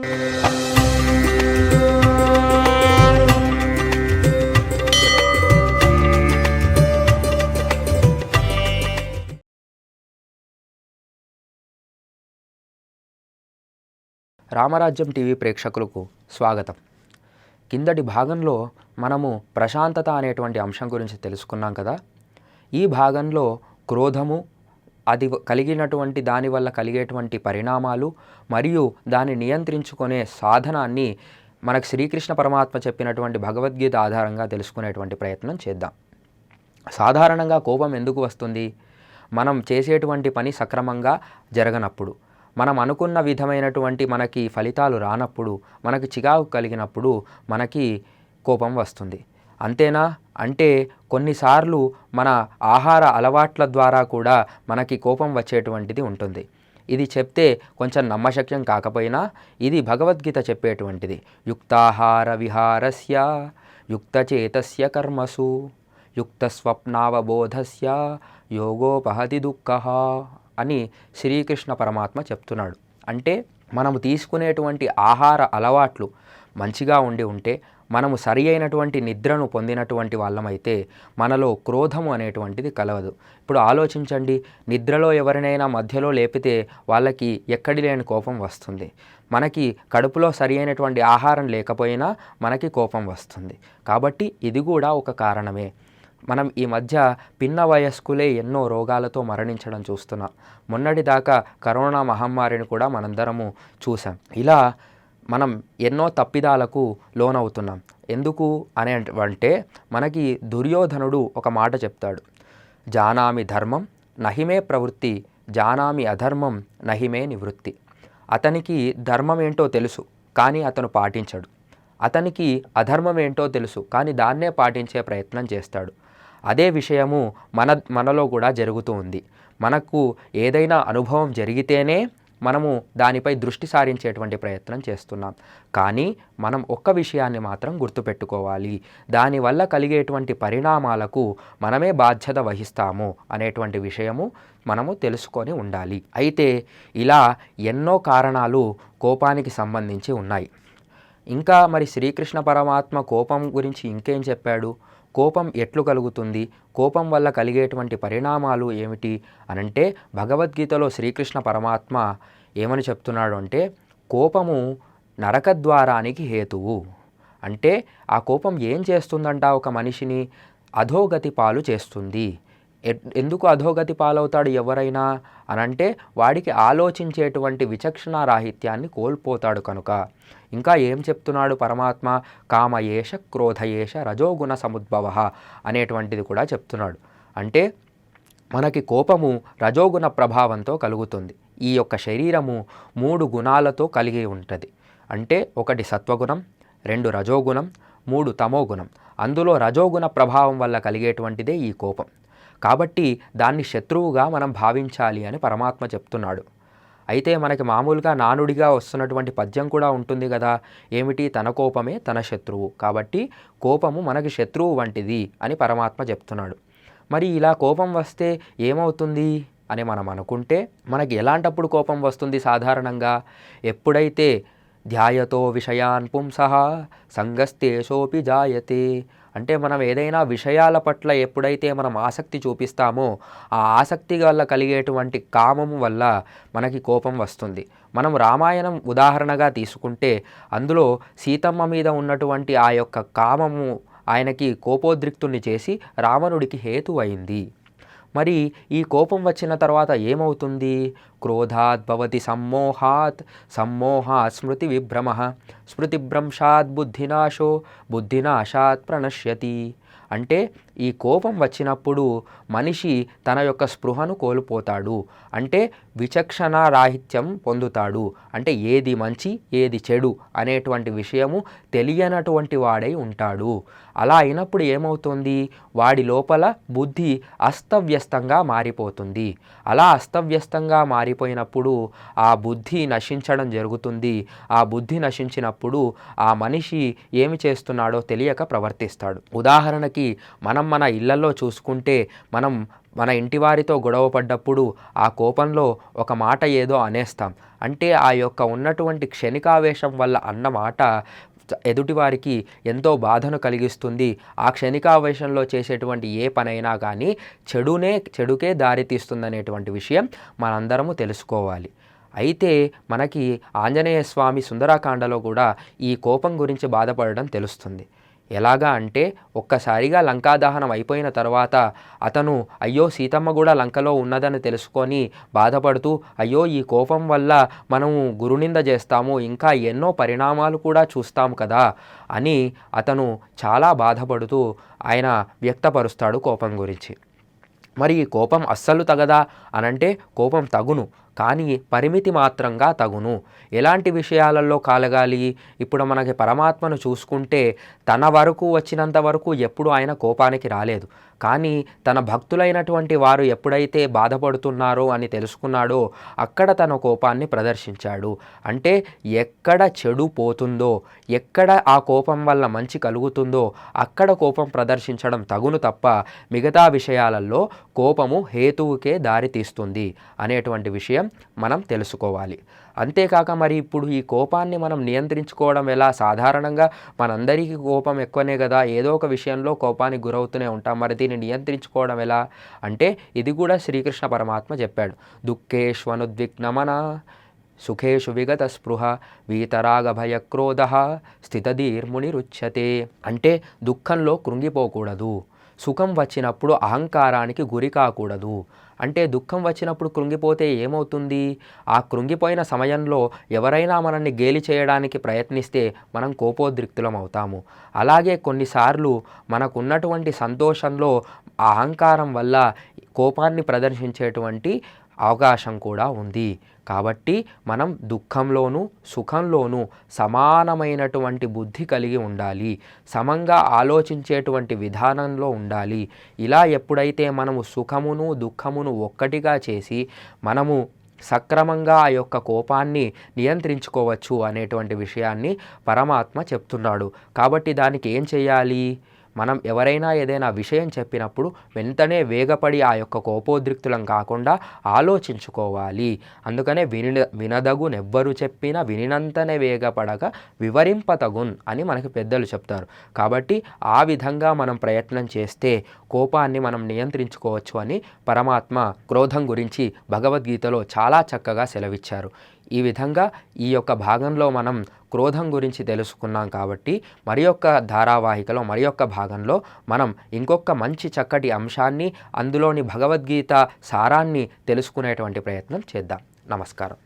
రామరాజ్యం TV ప్రేక్షకులకు స్వాగతం. కిందటి భాగంలో మనము ప్రశాంతత అనేటువంటి అంశం గురించి తెలుసుకున్నాం కదా? ఈ భాగంలో క్రోధము అది కలిగినటువంటి దానివల్ల కలిగేటువంటి పరిణామాలు మరియు దాన్ని నియంత్రించుకునే సాధనాన్ని మనకు శ్రీకృష్ణ పరమాత్మ చెప్పినటువంటి భగవద్గీత ఆధారంగా తెలుసుకునేటువంటి ప్రయత్నం చేద్దాం. సాధారణంగా కోపం ఎందుకు వస్తుంది? మనం చేసేటువంటి పని సక్రమంగా జరగనప్పుడు మనం అనుకున్న విధమైనటువంటి మనకి ఫలితాలు రానప్పుడు మనకి చికాకు కలిగినప్పుడు మనకి కోపం వస్తుంది. అంతేనా? అంటే కొన్నిసార్లు మన ఆహార అలవాట్ల ద్వారా కూడా మనకి కోపం వచ్చేటువంటిది ఉంటుంది. ఇది చెప్తే కొంచెం నమ్మశక్యం కాకపోయినా ఇది భగవద్గీత చెప్పేటువంటిది. యుక్తాహార విహారస్య యుక్తచేతస్య కర్మసు యుక్త స్వప్నావబోధస్య యోగోపహతి దుఃఖ అని శ్రీకృష్ణ పరమాత్మ చెప్తున్నాడు. అంటే మనము తీసుకునేటువంటి ఆహార అలవాట్లు మంచిగా ఉండి ఉంటే మనము సరి అయినటువంటి నిద్రను పొందినటువంటి వాళ్ళమైతే మనలో క్రోధము అనేటువంటిది కలవదు. ఇప్పుడు ఆలోచించండి నిద్రలో ఎవరినైనా మధ్యలో లేపితే వాళ్ళకి ఎక్కడి లేని కోపం వస్తుంది. మనకి కడుపులో సరి అయినటువంటి ఆహారం లేకపోయినా మనకి కోపం వస్తుంది. కాబట్టి ఇది కూడా ఒక కారణమే. మనం ఈ మధ్య పిన్న వయస్కులే ఎన్నో రోగాలతో మరణించడం చూస్తున్నాం. మొన్నటి దాకా కరోనా మహమ్మారిని కూడా మనందరము చూసాం ఇలా మనం ఎన్నో తప్పిదాలకు లోనవుతున్నాం. ఎందుకు అనే అంటే మనకి దుర్యోధనుడు ఒక మాట చెప్తాడు. జానామి ధర్మం నహిమే ప్రవృత్తి జానామి అధర్మం నహిమే నివృత్తి. అతనికి ధర్మం ఏంటో తెలుసు కానీ అతను పాటించడు. అతనికి అధర్మం ఏంటో తెలుసు కానీ దాన్నే పాటించే ప్రయత్నం చేస్తాడు. అదే విషయము మన మనలో కూడా జరుగుతూ ఉంది. మనకు ఏదైనా అనుభవం జరిగితేనే మనము దానిపై దృష్టి సారించేటువంటి ప్రయత్నం చేస్తున్నాం. కానీ మనం ఒక్క విషయాన్ని మాత్రం గుర్తుపెట్టుకోవాలి. దానివల్ల కలిగేటువంటి పరిణామాలకు మనమే బాధ్యత వహిస్తాము అనేటువంటి విషయము మనము తెలుసుకొని ఉండాలి. అయితే ఇలా ఎన్నో కారణాలు కోపానికి సంబంధించి ఉన్నాయి. ఇంకా మరి శ్రీకృష్ణ పరమాత్మ కోపం గురించి ఇంకేం చెప్పాడు? కోపం ఎట్లు కలుగుతుంది? కోపం వల్ల కలిగేటువంటి పరిణామాలు ఏమిటి? అనంటే భగవద్గీతలో శ్రీకృష్ణ పరమాత్మ ఏమని చెప్తున్నాడు అంటే కోపము నరకద్వారానికి హేతువు. అంటే ఆ కోపం ఏం చేస్తుందంట ఒక మనిషిని? అధోగతి పాలు చేస్తుంది. ఎందుకు అధోగతి పాలవుతాడు ఎవరైనా అనంటే వాడికి ఆలోచించేటువంటి విచక్షణ రాహిత్యాన్ని కోల్పోతాడు కనుక. ఇంకా ఏం చెప్తున్నాడు పరమాత్మ? కామయేష క్రోధయేష రజోగుణ సముద్భవ అనేటువంటిది కూడా చెప్తున్నాడు. అంటే మనకి కోపము రజోగుణ ప్రభావంతో కలుగుతుంది. ఈ యొక్క శరీరము మూడు గుణాలతో కలిగి ఉంటుంది. అంటే ఒకటి సత్వగుణం రెండు రజోగుణం మూడు తమోగుణం. అందులో రజోగుణ ప్రభావం వల్ల కలిగేటువంటిదే ఈ కోపం. కాబట్టి దాన్ని శత్రువుగా మనం భావించాలి అని పరమాత్మ చెప్తున్నాడు. అయితే మనకి మామూలుగా నానుడిగా వస్తున్నటువంటి పద్యం కూడా ఉంటుంది కదా. ఏమిటి? తన కోపమే తన శత్రువు. కాబట్టి కోపము మనకి శత్రువు వంటిది అని పరమాత్మ చెప్తున్నాడు. మరి ఇలా కోపం వస్తే ఏమవుతుంది? అని మనం అనుకుంటే మనకి ఎలాంటప్పుడు కోపం వస్తుంది సాధారణంగా? ఎప్పుడైతే ధ్యాయతో విషయాన్ పుంస సంగస్తేషోపి జాయతే అంటే మనం ఏదైనా విషయాల పట్ల ఎప్పుడైతే మనం ఆసక్తి చూపిస్తామో ఆ ఆసక్తి వల్ల కలిగేటువంటి కామము వల్ల మనకి కోపం వస్తుంది. మనం రామాయణం ఉదాహరణగా తీసుకుంటే అందులో సీతమ్మ మీద ఉన్నటువంటి ఆ యొక్క కామము ఆయనకి కోపోద్రిక్తుని చేసి రావణుడికి హేతు అయింది మరి ఈ కోపం వచ్చిన తర్వాత ఏమవుతుంది? క్రోధాత్ భవతి సమ్మోహాత్ సమ్మోహాత్ స్మృతి విభ్రమ స్మృతిభ్రంశాత్ బుద్ధినాశో బుద్ధినాశాత్ ప్రణశ్యతి. అంటే ఈ కోపం వచ్చినప్పుడు మనిషి తన యొక్క స్పృహను కోల్పోతాడు. అంటే విచక్షణ రాహిత్యం పొందుతాడు. అంటే ఏది మంచి ఏది చెడు అనేటువంటి విషయము తెలియనటువంటి వాడై ఉంటాడు. అలా అయినప్పుడు ఏమవుతుంది? వాడి లోపల బుద్ధి అస్తవ్యస్తంగా మారిపోతుంది. అలా అస్తవ్యస్తంగా మారిపోయినప్పుడు ఆ బుద్ధి నశించడం జరుగుతుంది. ఆ బుద్ధి నశించినప్పుడు ఆ మనిషి ఏమి చేస్తున్నాడో తెలియక ప్రవర్తిస్తాడు. ఉదాహరణకి మనం మన ఇళ్ళలో చూసుకుంటే మనం మన ఇంటి వారితో గొడవ పడ్డప్పుడు ఆ కోపంలో ఒక మాట ఏదో అనేస్తాం. అంటే ఆ యొక్క ఉన్నటువంటి క్షణికావేశం వల్ల అన్న మాట ఎదుటివారికి ఎంతో బాధను కలిగిస్తుంది. ఆ క్షణికావేశంలో చేసేటువంటి ఏ పనైనా కానీ చెడునే చెడుకే దారితీస్తుందనేటువంటి విషయం మనందరము తెలుసుకోవాలి. అయితే మనకి ఆంజనేయ స్వామి సుందరాకాండలో కూడా ఈ కోపం గురించి బాధపడడం తెలుస్తుంది. ఎలాగా అంటే ఒక్కసారిగా లంకాదహనం అయిపోయిన తర్వాత అతను అయ్యో సీతమ్మ కూడా లంకలో ఉన్నదని తెలుసుకొని బాధపడుతూ అయ్యో ఈ కోపం వల్ల మనము గురునింద చేస్తాము ఇంకా ఎన్నో పరిణామాలు కూడా చూస్తాం కదా అని అతను చాలా బాధపడుతూ ఆయన వ్యక్తపరుస్తాడు కోపం గురించి. మరి ఈ కోపం అస్సలు తగదా అనంటే కోపం తగును. కానీ పరిమితి మాత్రంగా తగును. ఎలాంటి విషయాలలో కాలగాలి? ఇప్పుడు మనకి పరమాత్మను చూసుకుంటే తన వరకు వచ్చినంత వరకు ఎప్పుడు ఆయన కోపానికి రాలేదు. కానీ తన భక్తులైనటువంటి వారు ఎప్పుడైతే బాధపడుతున్నారో అని తెలుసుకున్నాడో అక్కడ తన కోపాన్ని ప్రదర్శించాడు. అంటే ఎక్కడ చెడు పోతుందో ఎక్కడ ఆ కోపం వల్ల మంచి కలుగుతుందో అక్కడ కోపం ప్రదర్శించడం తగును తప్ప మిగతా విషయాలలో కోపము హేతువుకే దారితీస్తుంది అనేటువంటి విషయం మనం తెలుసుకోవాలి. అంతేకాక మరి ఇప్పుడు ఈ కోపాన్ని మనం నియంత్రించుకోవడం ఎలా? సాధారణంగా మనందరికీ కోపం ఎక్కువనే కదా. ఏదో ఒక విషయంలో కోపానికి గురవుతూనే ఉంటాం. మరి దీన్ని నియంత్రించుకోవడం ఎలా? అంటే ఇది కూడా శ్రీకృష్ణ పరమాత్మ చెప్పాడు. దుఃఖేష్వనుద్విగ్నమన సుఖేషు విగత స్పృహ వీతరాగ భయక్రోధ స్థితధీర్మునిరుచ్యతే అంటే దుఃఖంలో కృంగిపోకూడదు. సుఖం వచ్చినప్పుడు అహంకారానికి గురి కాకూడదు. అంటే దుఃఖం వచ్చినప్పుడు కృంగిపోతే ఏమవుతుంది? ఆ కృంగిపోయిన సమయంలో ఎవరైనా మనల్ని గేలి చేయడానికి ప్రయత్నిస్తే మనం కోపోద్రిక్తులం అవుతాము. అలాగే కొన్నిసార్లు మనకున్నటువంటి సంతోషంలో అహంకారం వల్ల కోపాన్ని ప్రదర్శించేటువంటి అవకాశం కూడా ఉంది. కాబట్టి మనం దుఃఖంలోనూ సుఖంలోనూ సమానమైనటువంటి బుద్ధి కలిగి ఉండాలి. సమంగా ఆలోచించేటువంటి విధానంలో ఉండాలి. ఇలా ఎప్పుడైతే మనము సుఖమును దుఃఖమును ఒక్కటిగా చేసి మనము సక్రమంగా ఆ యొక్క కోపాన్ని నియంత్రించుకోవచ్చు అనేటువంటి విషయాన్ని పరమాత్మ చెప్తున్నాడు. కాబట్టి దానికి ఏం చేయాలి? మనం ఎవరైనా ఏదైనా విషయం చెప్పినప్పుడు వెంటనే వేగపడి ఆ యొక్క కోపోద్రిక్తులం కాకుండా ఆలోచించుకోవాలి. అందుకనే విని వినదగునెవ్వరు చెప్పినా వినినంతనే వేగపడక వివరింపతగున్ అని మనకి పెద్దలు చెప్తారు. కాబట్టి ఆ విధంగా మనం ప్రయత్నం చేస్తే కోపాన్ని మనం నియంత్రించుకోవచ్చు అని పరమాత్మ క్రోధం గురించి భగవద్గీతలో చాలా చక్కగా సెలవిచ్చారు. ఈ విధంగా ఈ యొక్క భాగంలో మనం క్రోధం గురించి తెలుసుకున్నాం కాబట్టి మరి యొక్క ధారావాహికలో మరి యొక్క భాగంలో మనం ఇంకొక మంచి చక్కటి అంశాన్ని అందులోని భగవద్గీత సారాన్ని తెలుసుకునేటువంటి ప్రయత్నం చేద్దాం. నమస్కారం.